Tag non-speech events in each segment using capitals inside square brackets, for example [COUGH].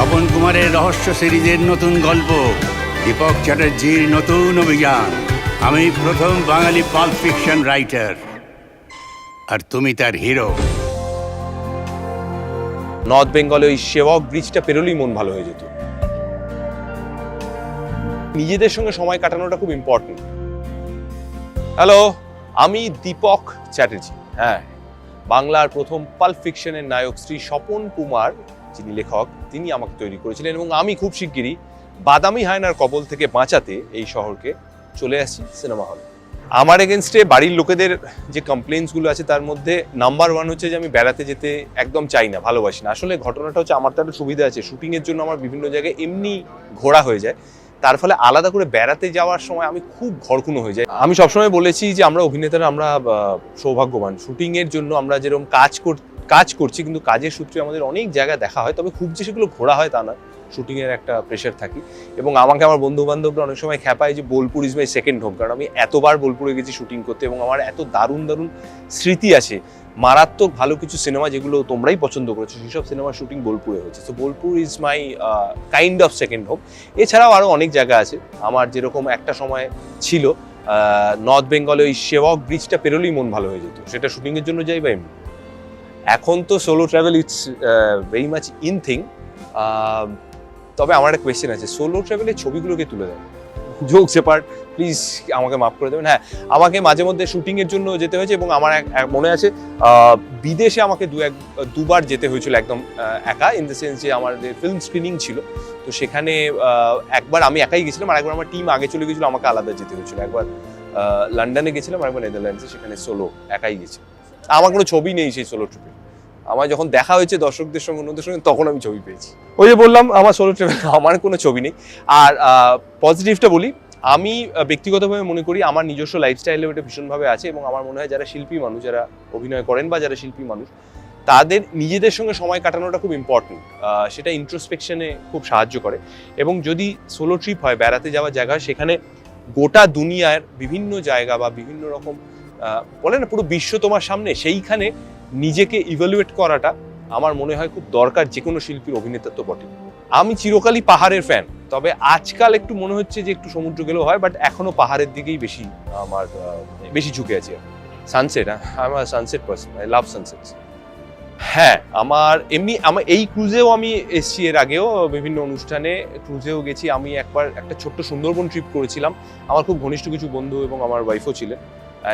স্বপন কুমারের রহস্য সিরিজের নতুন গল্প, দীপক চ্যাটার্জির নতুন অভিযান। আমি প্রথম বাঙালি পাল্প ফিকশন রাইটার। আর তুমি তার হিরো। নর্থ বেঙ্গলে ওই সেবক ব্রিজটা পেরোলেই মন ভালো হয়ে যেত। নিজেদের সঙ্গে সময় কাটানোটা খুব ইম্পর্টেন্ট হ্যালো আমি দীপক চ্যাটার্জি। হ্যাঁ বাংলার প্রথম পাল্প ফিকশনের নায়ক শ্রী স্বপন কুমার যিনি লেখক, তিনি আমাকে তৈরি করেছিলেন এবং আমি খুব শিগগিরই বাদামি হায়নার কবল থেকে বাঁচাতে এই শহরকে চলে আসছি সিনেমা হলে। আমার এগেনস্টে বাড়ির লোকেদের যে কমপ্লেন্সগুলো আছে তার মধ্যে নাম্বার ওয়ান হচ্ছে যে আমি বেড়াতে যেতে একদম চাই না, ভালোবাসি না। আসলে ঘটনাটা হচ্ছে আমার তো একটা সুবিধা আছে শুটিংয়ের জন্য আমার বিভিন্ন জায়গায় এমনি ঘোরা হয়ে যায়। তার ফলে আলাদা করে বেড়াতে যাওয়ার সময় আমি খুব ঘরকুনো হয়ে যাই। আমি সবসময় বলেছি যে আমরা অভিনেতারা আমরা সৌভাগ্যবান। শুটিংয়ের জন্য আমরা যেরকম কাজ কাজ করছি, কিন্তু কাজের সূত্রে আমাদের অনেক জায়গায় দেখা হয়, তবে খুব যে সেগুলো ঘোরা হয় তা না শুটিংয়ের একটা প্রেশার থাকি। এবং আমাকে আমার বন্ধু বান্ধবরা অনেক সময় খ্যাপায় যে Bolpur is my second home কারণ আমি এতবার বোলপুরে গেছি শুটিং করতে এবং আমার এত দারুণ দারুণ স্মৃতি আছে। মারাত্মক ভালো কিছু সিনেমা যেগুলো তোমরাই পছন্দ করেছ, সেসব সিনেমার শুটিং বোলপুরে হয়েছে। তো Bolpur is my kind of second home এছাড়াও আরও অনেক জায়গা আছে। আমার যেরকম একটা সময় ছিল নর্থ বেঙ্গলে ওই সেবক ব্রিজটা পেরোলেই মন ভালো হয়ে যেত। সেটা শুটিংয়ের জন্য যাই বা এমনি। এখন তো solo travel it's very much in thing তবে আমার একটা কোয়েশ্চেন আছে সোলো ট্রাভেলের ছবিগুলোকে তুলে দেয় জোক সেপার্ট প্লিজ আমাকে মাফ করে দেবেন। হ্যাঁ আমাকে মাঝে মধ্যে শুটিং এর জন্য যেতে হয়েছে এবং আমার মনে আছে বিদেশে আমাকে দু, এক, দুবার যেতে হয়েছিল একদম একা ইন দ্য সেন্স যে আমাদের ফিল্ম স্ক্রিনিং ছিল। তো সেখানে একবার আমি একাই গেছিলাম, আর একবার আমার টিম আগে চলে গেছিল, আমাকে আলাদা যেতে হয়েছিল। একবার লন্ডনে গেছিলাম, আর একবার নেদারল্যান্ডসে সেখানে সোলো একাই গেছি আমার কোনো ছবি নেই সেই সোলো ট্রিপে আমার যখন দেখা হয়েছে দর্শকদের সঙ্গে অন্যদের সঙ্গে তখন আমি ছবি পেয়েছি। ওই যে বললাম আমার সোলো ট্রিপে [LAUGHS] আমার কোনো ছবি নেই। আর পজিটিভটা বলি আমি ব্যক্তিগতভাবে মনে করি আমার নিজস্ব লাইফস্টাইলে ওটা ভীষণভাবে আছে এবং আমার মনে হয় যারা শিল্পী মানুষ যারা অভিনয় করেন বা যারা শিল্পী মানুষ তাদের নিজেদের সঙ্গে সময় কাটানোটা খুব ইম্পর্টেন্ট সেটা ইন্ট্রোস্পেকশনে খুব সাহায্য করে। এবং যদি সোলো ট্রিপ হয় বেড়াতে যাওয়ার জায়গা সেখানে গোটা দুনিয়ার বিভিন্ন জায়গা বা বিভিন্ন রকম বলে না পুরো বিশ্ব তোমার সামনে সেইখানে নিজেকে ইভ্যালুয়েট করাটা আমার মনে হয় খুব দরকার যে কোনো শিল্পীর অভিনেতা তো বটে আমি চিরকালই পাহাড়ের ফ্যান তবে আজকাল একটু মনে হচ্ছে যে একটু সমুদ্র গেলেও হয় বাট এখনও পাহাড়ের দিকেই বেশি আমার বেশি ঝুঁকে আছি। সানসেট আমার sunset person I love sunset হ্যাঁ আমার এমনি, আমার এই ক্রুজেও আমি এসছি এর আগেও, বিভিন্ন অনুষ্ঠানে ক্রুজেও গেছি। আমি একবার একটা ছোট্ট সুন্দরবন ট্রিপ করেছিলাম। আমার খুব ঘনিষ্ঠ কিছু বন্ধু এবং আমার ওয়াইফও ছিলেন।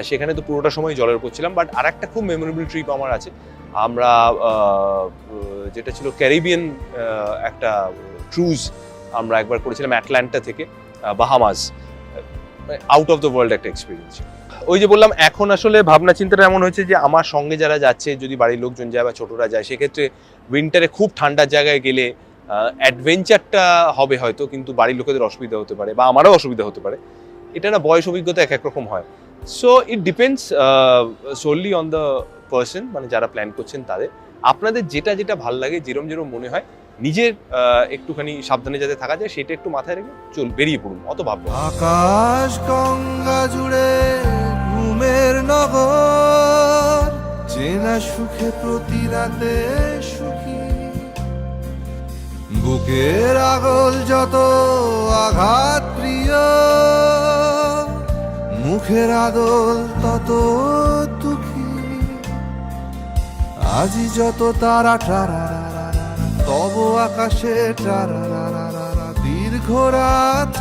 সেখানে তো পুরোটা সময় জলের উপর ছিলাম বাট আর একটা খুব মেমোরেবল ট্রিপ আমার আছে। আমরা যেটা ছিল ক্যারিবিয়ান একটা ক্রুজ আমরা একবার করেছিলাম অ্যাটল্যান্টা থেকে Bahamas out of the world একটা এক্সপিরিয়েন্স ওই যে বললাম, এখন আসলে ভাবনা চিন্তাটা এমন হয়েছে যে আমার সঙ্গে যারা যাচ্ছে, যদি বাড়ির লোকজন যায় বা ছোটরা যায়, সেক্ষেত্রে উইন্টারে খুব ঠান্ডার জায়গায় গেলে অ্যাডভেঞ্চারটা হবে হয়তো, কিন্তু বাড়ির লোকেদের অসুবিধা হতে পারে বা আমারও অসুবিধা হতে পারে। এটা না বয়স অভিজ্ঞতা এক এক রকম হয়। So it depends solely on the person মানে যারা প্ল্যান করছেন তাদের আপনাদের যেটা যেটা ভালো লাগে, যেরম যেরম মনে হয়, নিজের একটুখানি সাবধানে যাতে থাকা যায়, সেটা একটু মাথায় রেখে চল, বেরিয়ে পড়ুন, অত ভাববেন না। আকাশ গঙ্গা জুড়ে ঘুমের নগর, চেনা সুখে প্রতি রাতে সুখী বুকের আগল যত আঘাত মুখের আদল তত দুঃখী আজি যত তারা টারা তব আকাশে টারা দীর্ঘ রাত